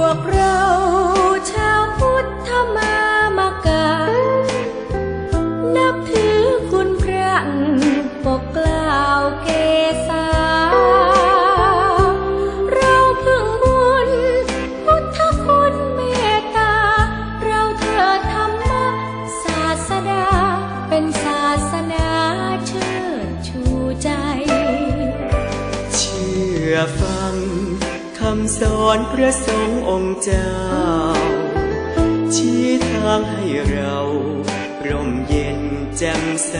วกเรา คำสอนพระสงฆ์องค์เจ้า ชี้ทางให้เราร่มเย็นแจ่มใส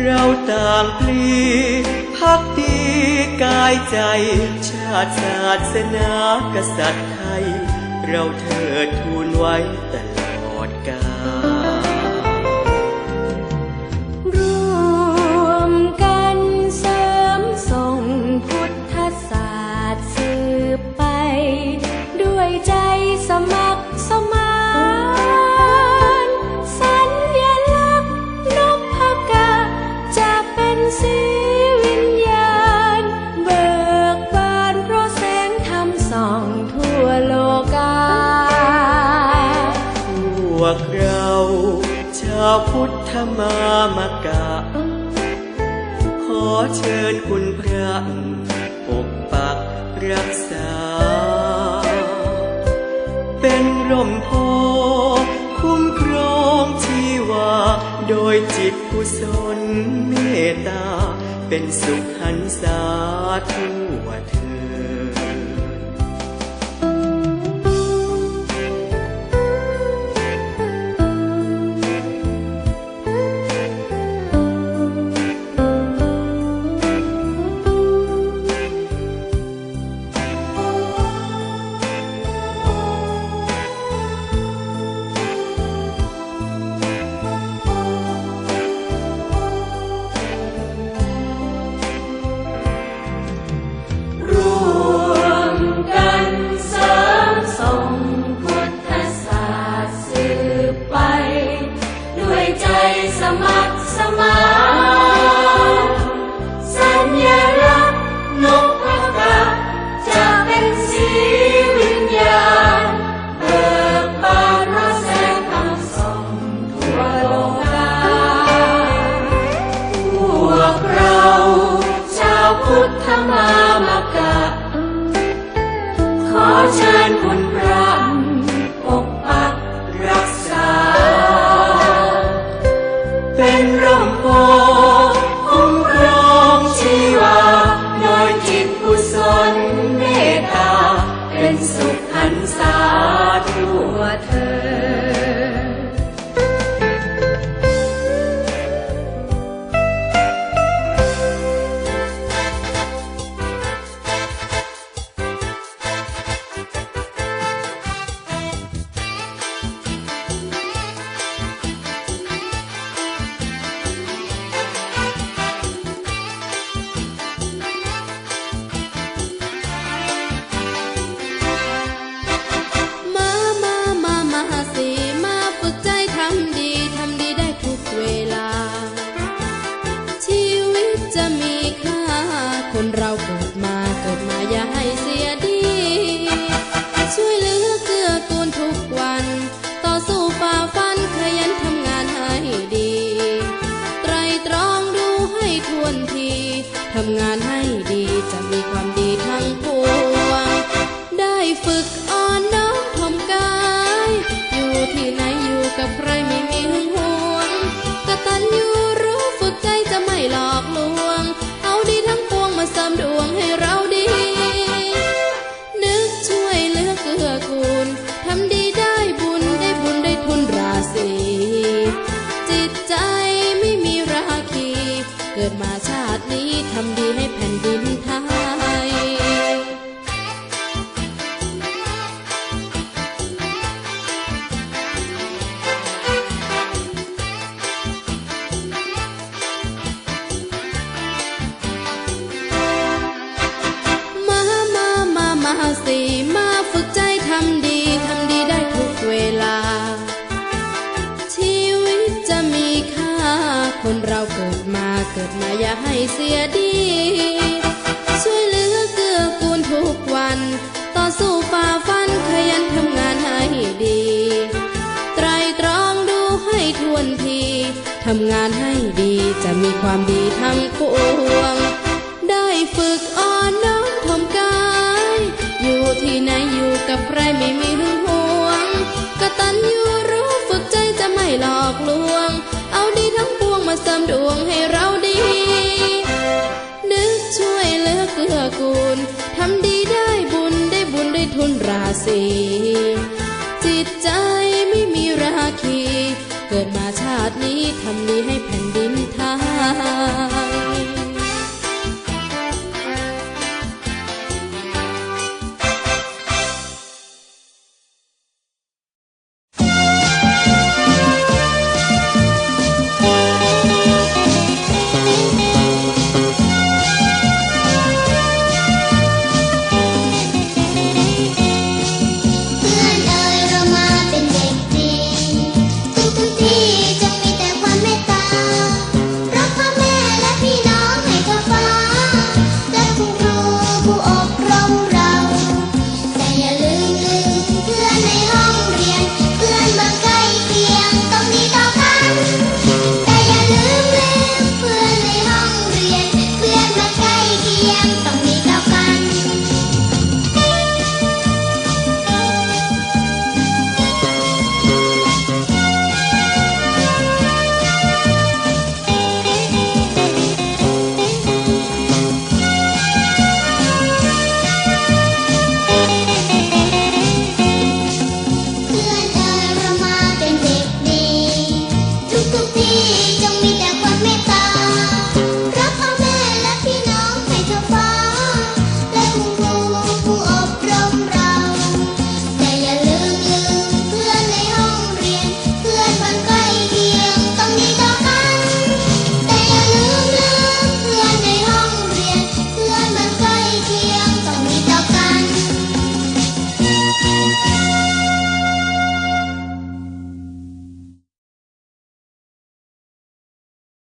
เราต่างปลีพักดีกายใจ ชาติศาสนากษัตริย์ไทย เราเธอทูลไว้ตลอดกาล พุทธมามกะ ขอเชิญคุณพระปกปักรักษา เป็นร่มโพคุ้มครองที่ว่าโดยจิตกุศลเมตตา เป็นสุขหันสาทั่วถึง Mama. ที่ไหนอยู่กับใครไม่มีหึงหวงกตัญญูรู้ฝึกใจจะไม่หลอกลวง เอาดีทั้งปวงมาเสริมดวงให้เราดี นึกช่วยเหลือเกื้อกูลทำดีได้บุญได้บุญได้ทุนราศีจิตใจไม่มีราคี เกิดมาชาตินี้ทำดี เสียดี ช่วยเหลือเกื้อกูลทุกวัน ต่อสู้ฝ่าฟันขยันทำงานให้ดี ไตรตรองดูให้ทวนทีทำงานให้ดีจะมีความดีทั้งปวง ได้ฝึกอ่อนน้อมทำกาย อยู่ที่ไหนอยู่กับใครไม่มีเรื่อง ราศีจิตใจไม่มีราคี เกิดมาชาตินี้ทำดีให้แผ่นดินไทย